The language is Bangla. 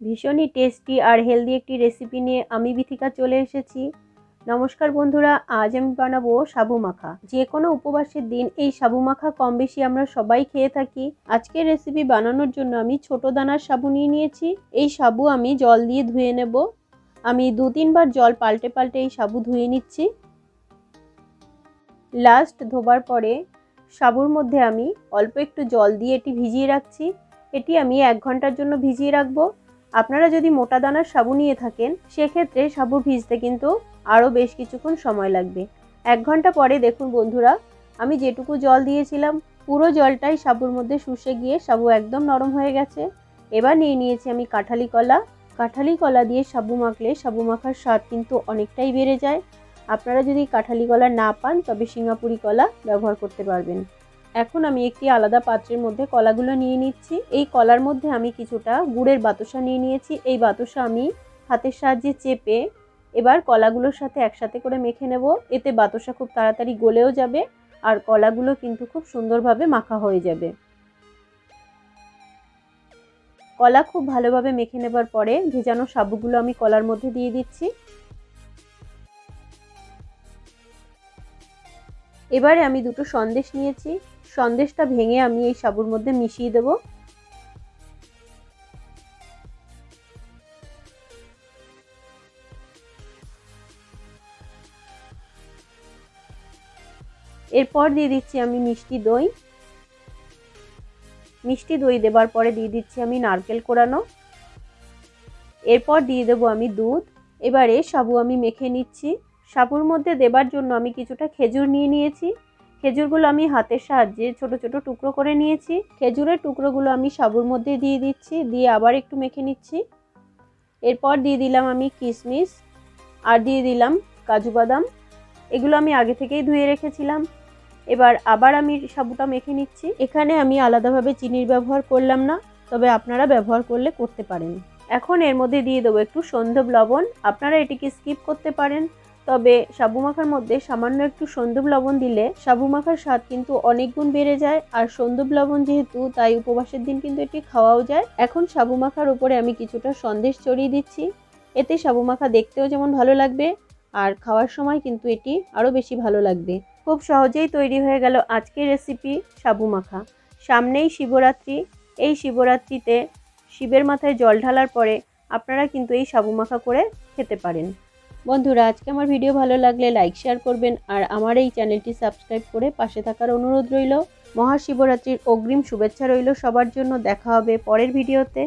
ভীষণই টেস্টি আর হেলদি একটি রেসিপি নিয়ে আমি বিথিকা চলে এসেছি। নমস্কার বন্ধুরা, আজ আমি বানাবো সাবু মাখা। যে কোনো উপবাসের দিন এই সাবু মাখা কম বেশি আমরা সবাই খেয়ে থাকি। আজকের রেসিপি বানানোর জন্য আমি ছোট দানার সাবু নিয়ে নিয়েছি। এই সাবু আমি জল দিয়ে ধুয়ে নেব। আমি দু তিনবার জল পাল্টে পাল্টে এই সাবু ধুয়ে নিচ্ছি। লাস্ট ধোবার পরে সাবুর মধ্যে আমি অল্প একটু জল দিয়ে এটি ভিজিয়ে রাখছি। এটি আমি এক ঘণ্টার জন্য ভিজিয়ে রাখব। আপনারা যদি মোটা দানার সাবু নিয়ে থাকেন, সেক্ষেত্রে সাবু ভিজতে কিন্তু আরও বেশ কিছুক্ষণ সময় লাগবে। এক ঘণ্টা পরে দেখুন বন্ধুরা, আমি যেটুকু জল দিয়েছিলাম, পুরো জলটাই সাবুর মধ্যে শুষে গিয়ে সাবু একদম নরম হয়ে গেছে। এবার নিয়ে নিয়েছি আমি কাঁঠালি কলা। কাঁঠালি কলা দিয়ে সাবু মাখলে সাবু মাখার স্বাদ কিন্তু অনেকটাই বেড়ে যায়। আপনারা যদি কাঁঠালি কলা না পান, তবে সিঙ্গাপুরি কলা ব্যবহার করতে পারবেন। এখন আমি একটি আলাদা পাত্রের মধ্যে কলাগুলো নিয়ে নিচ্ছি। এই কলার মধ্যে আমি কিছুটা গুড়ের বাতাসা নিয়ে নিয়েছি। এই বাতাসা আমি হাতের সাহায্যে চেপে এবার কলাগুলোর সাথে একসাথে করে মেখে নেব। এতে বাতাসা খুব তাড়াতাড়ি গলেও যাবে আর কলাগুলো কিন্তু খুব সুন্দরভাবে মাখা হয়ে যাবে। কলা খুব ভালোভাবে মেখে নেবার পরে ভেজানো সাবুগুলো আমি কলার মধ্যে দিয়ে দিচ্ছি। এবারে আমি দুটো সন্দেশ নিয়েছি। সন্দেশটা ভেঙে আমি এই সাবুর মধ্যে মিশিয়ে দেব। এরপর দিয়ে দিচ্ছি আমি মিষ্টি দই। মিষ্টি দই দেবার পরে দিয়ে দিচ্ছি আমি নারকেল কোড়ানো এরপর দিয়ে দেবো আমি দুধ। এবারে সাবু আমি মেখে নিচ্ছি। সাবুর মধ্যে দেবার জন্য আমি কিছুটা খেজুর নিয়ে নিয়েছি। খেজুরগুলো আমি হাতের সাহায্যে ছোট ছোট টুকরো করে নিয়েছি। খেজুরের টুকরোগুলো আমি সাবুর মধ্যে দিয়ে দিচ্ছি, দিয়ে আবার একটু মেখে নিচ্ছি। এরপর দিয়ে দিলাম আমি কিশমিশ আর দিয়ে দিলাম কাজু বাদাম। এগুলো আমি আগে থেকেই ধুয়ে রেখেছিলাম। এবার আবার আমি সাবুটা মেখে নিচ্ছি। এখানে আমি আলাদাভাবে চিনির ব্যবহার করলাম না, তবে আপনারা ব্যবহার করলে করতে পারেন। এখন এর মধ্যে দিয়ে দেবো একটু সন্ধব লবণ। আপনারা এটিকে স্কিপ করতে পারেন। তবে সাবু মাখার মধ্যে সামান্য একটু সন্দুপ লবণ দিলে সাবু মাখার স্বাদ কিন্তু অনেক গুণ বেড়ে যায়। আর সন্দুব লবণ যেহেতু, তাই উপবাসের দিন কিন্তু এটি খাওয়াও যায়। এখন সাবু মাখার উপরে আমি কিছুটা সন্দেশ চড়িয়ে দিচ্ছি। এতে সাবু মাখা দেখতেও যেমন ভালো লাগবে, আর খাওয়ার সময় কিন্তু এটি আরও বেশি ভালো লাগবে। খুব সহজেই তৈরি হয়ে গেল আজকের রেসিপি সাবু মাখা। সামনেই শিবরাত্রি। এই শিবরাত্রিতে শিবের মাথায় জল ঢালার পরে আপনারা কিন্তু এই সাবু মাখা করে খেতে পারেন। বন্ধুরা, আজকে আমার ভিডিও ভালো লাগলে লাইক শেয়ার করবেন আর আমার এই চ্যানেলটি সাবস্ক্রাইব করে পাশে থাকার অনুরোধ রইল। মহাশিবরাত্রির অগ্রিম শুভেচ্ছা রইল সবার জন্য। দেখা হবে পরের ভিডিওতে।